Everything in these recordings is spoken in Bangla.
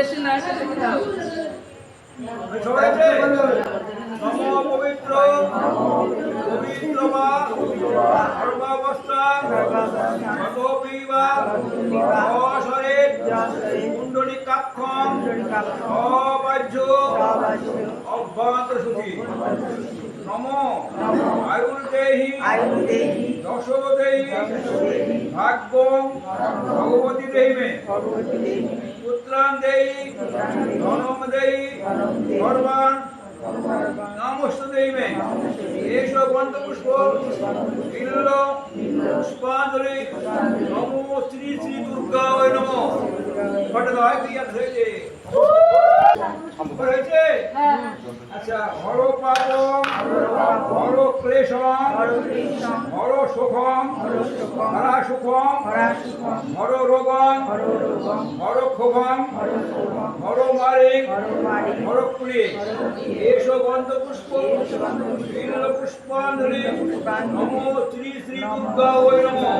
বেশি না পবিত্র পবিত্র বা সর্বাবস্থা সর্বপীবা অশরীর কুণ্ডলী অব্যাহত সুখী নম। আয়ুর্দেহি দশদেহি ভাগ্যং ভগবতী দেহি মে পুত্রান দেহি। ধনম দেহি। সর্বান নমস্ত দেহি মে এষ গন্ধ পুষ্প বিল্ল। পুষ্পাঞ্জলি। নমো শ্রী শ্রী দুর্গা ওই নমো। ফটো দাও কি আছে হয়েছে আচ্ছা হর পাপম হর সুখম, হরা সুখম, হর রোগম, হর ক্ষোভম, হর মারিক হর পুষ্প পুষ্পাঞ্জলি নমো শ্রী শ্রী দুর্গা ওই নমো।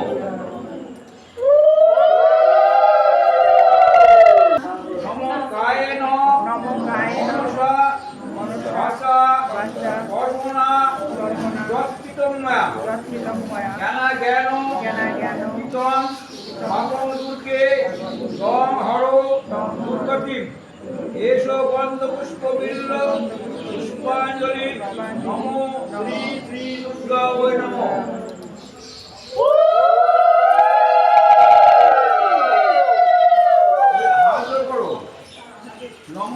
এস গন্ধ পুষ্প বিল্ল পুষ্পাঞ্জলি নমো শ্রী শ্রী দুর্গা ওই নমো। হাত জোড় করো। নম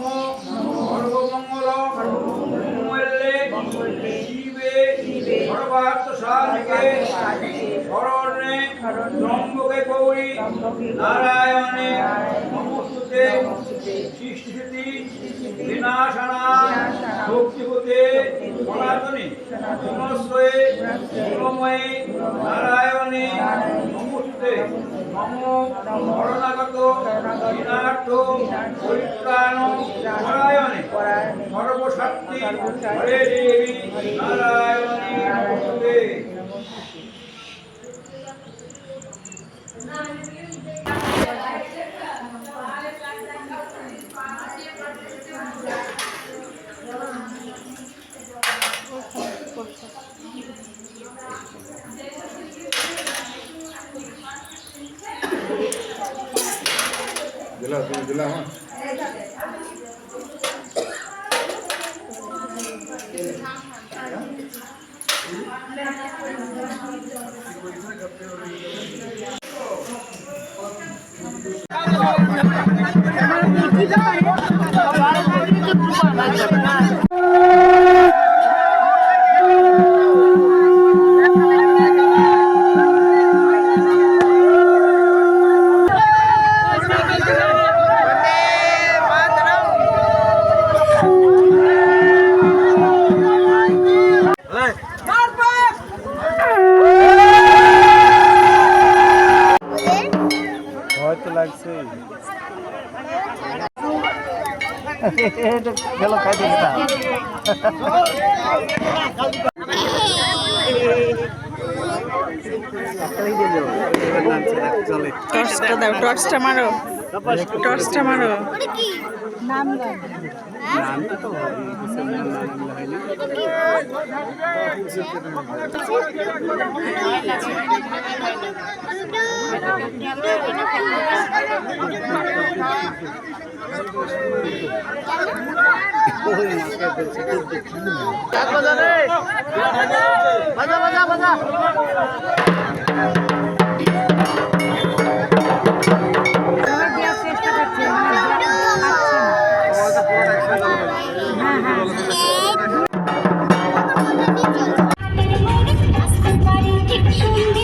সর্বমঙ্গল মঙ্গলে শিবে সর্বার্থ সাধিকে শরণে ত্রম্বকে গৌরী নারায়ণে নমস্তুতে। সৃষ্টিস্থিতি বিনাশনা ভক্তিভূতে সনাতনে গুণশ্রয়ে গুণময়ে নারায়ণে সর্বশক্তি হরে দেবী নারায়ণে দিলা তুমি দিলা হ্যাঁ। হয়তো গেল খাইতে না টর্চটা দাও টর্চটা মারো টর্চটা মারো বলো না আসছো তুমি কটায়